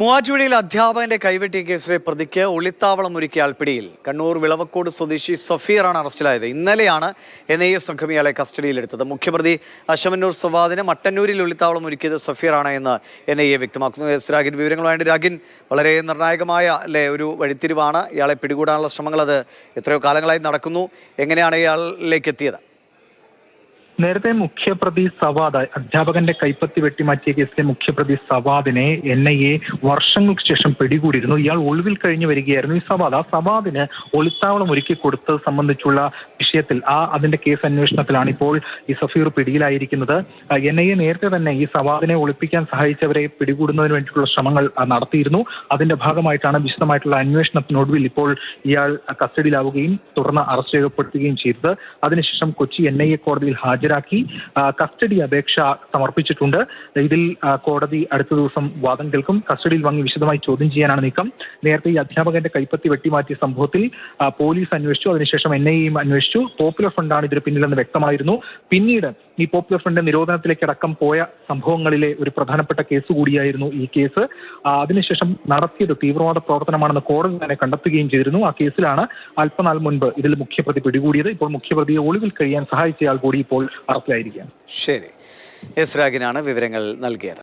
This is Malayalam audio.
മൂവാറ്റുപുഴയിൽ അധ്യാപകന്റെ കൈവെട്ടിയ കേസിലെ പ്രതിക്ക് ഒളിത്താവളം ഒരുക്കിയ ആൾ പിടിയിൽ കണ്ണൂർ വിളവക്കോട് സ്വദേശി സഫീറാണ് അറസ്റ്റിലായത്. ഇന്നലെയാണ് എൻ ഐ എ സംഘം ഇയാളെ കസ്റ്റഡിയിലെടുത്തത്. മുഖ്യപ്രതി അശമന്നൂർ സവാദിന് മട്ടന്നൂരിൽ ഒളിത്താവളം ഒരുക്കിയത് സഫീറാണ് എന്ന് എൻ ഐ എ വ്യക്തമാക്കുന്നു. എസ് രാഗിൻ വിവരങ്ങളുമായിട്ട് രാഗിൻ വളരെ നിർണായകമായ അല്ലെ ഒരു വഴിത്തിരിവാണ്. ഇയാളെ പിടികൂടാനുള്ള ശ്രമങ്ങൾ അത് എത്രയോ കാലങ്ങളായി നടക്കുന്നു. എങ്ങനെയാണ് ഇയാളിലേക്ക് എത്തിയത്? നേരത്തെ മുഖ്യപ്രതി സവാദ് അധ്യാപകന്റെ കൈപ്പത്തി വെട്ടിമാറ്റിയ കേസിലെ മുഖ്യപ്രതി സവാദിനെ എൻ ഐ എ വർഷങ്ങൾക്ക് ശേഷം പിടികൂടിയിരുന്നു. ഇയാൾ ഒളിവിൽ കഴിഞ്ഞു വരികയായിരുന്നു. ഈ സവാദ് ആ സവാദിന് ഒളിത്താവളം ഒരുക്കി കൊടുത്തത് സംബന്ധിച്ചുള്ള വിഷയത്തിൽ ആ അതിന്റെ കേസ് അന്വേഷണത്തിലാണ് ഇപ്പോൾ ഈ സഫീർ പിടിയിലായിരിക്കുന്നത്. എൻ ഐ എ നേരത്തെ തന്നെ ഈ സവാദിനെ ഒളിപ്പിക്കാൻ സഹായിച്ചവരെ പിടികൂടുന്നതിന് വേണ്ടിയിട്ടുള്ള ശ്രമങ്ങൾ നടത്തിയിരുന്നു. അതിന്റെ ഭാഗമായിട്ടാണ് വിശദമായിട്ടുള്ള അന്വേഷണത്തിനൊടുവിൽ ഇപ്പോൾ ഇയാൾ കസ്റ്റഡിയിലാവുകയും തുടർന്ന് അറസ്റ്റ് രേഖപ്പെടുത്തുകയും ചെയ്തത്. അതിനുശേഷം കൊച്ചി എൻ ഐ എ കോടതിയിൽ ഹാജരാക്കി കസ്റ്റഡി അപേക്ഷ സമർപ്പിച്ചിട്ടുണ്ട്. ഇതിൽ കോടതി അടുത്ത ദിവസം വാദം കേൾക്കും. കസ്റ്റഡിയിൽ വാങ്ങി വിശദമായി ചോദ്യം ചെയ്യാനാണ് നീക്കം. നേരത്തെ ഈ അധ്യാപകന്റെ കൈപ്പത്തി വെട്ടിമാറ്റിയ സംഭവത്തിൽ പോലീസ് അന്വേഷിച്ചു. അതിനുശേഷം എൻ ഐ എയും അന്വേഷിച്ചു. പോപ്പുലർ ഫണ്ടാണ് ഇതിന് പിന്നിലെന്ന് വ്യക്തമായിരുന്നു. പിന്നീട് ഈ പോപ്പുലർ ഫണ്ട് നിരോധനത്തിലേക്ക് അടക്കം പോയ സംഭവങ്ങളിലെ ഒരു പ്രധാനപ്പെട്ട കേസ് കൂടിയായിരുന്നു ഈ കേസ്. അതിനുശേഷം നടത്തിയത് തീവ്രവാദ പ്രവർത്തനമാണെന്ന് കോടതി തന്നെ കണ്ടെത്തുകയും ചെയ്തിരുന്നു. ആ കേസിലാണ് അല്പനാൾ മുൻപ് ഇതിൽ മുഖ്യപ്രതി പിടികൂടിയത്. ഇപ്പോൾ മുഖ്യപ്രതിയെ ഒളിവിൽ കഴിയാൻ സഹായിച്ചയാൾ കൂടി ഇപ്പോൾ അറസ്റ്റിലായിരിക്കുകയാണ് ശരി. എസ് രാഗിനാണ് വിവരങ്ങൾ നൽകിയത്.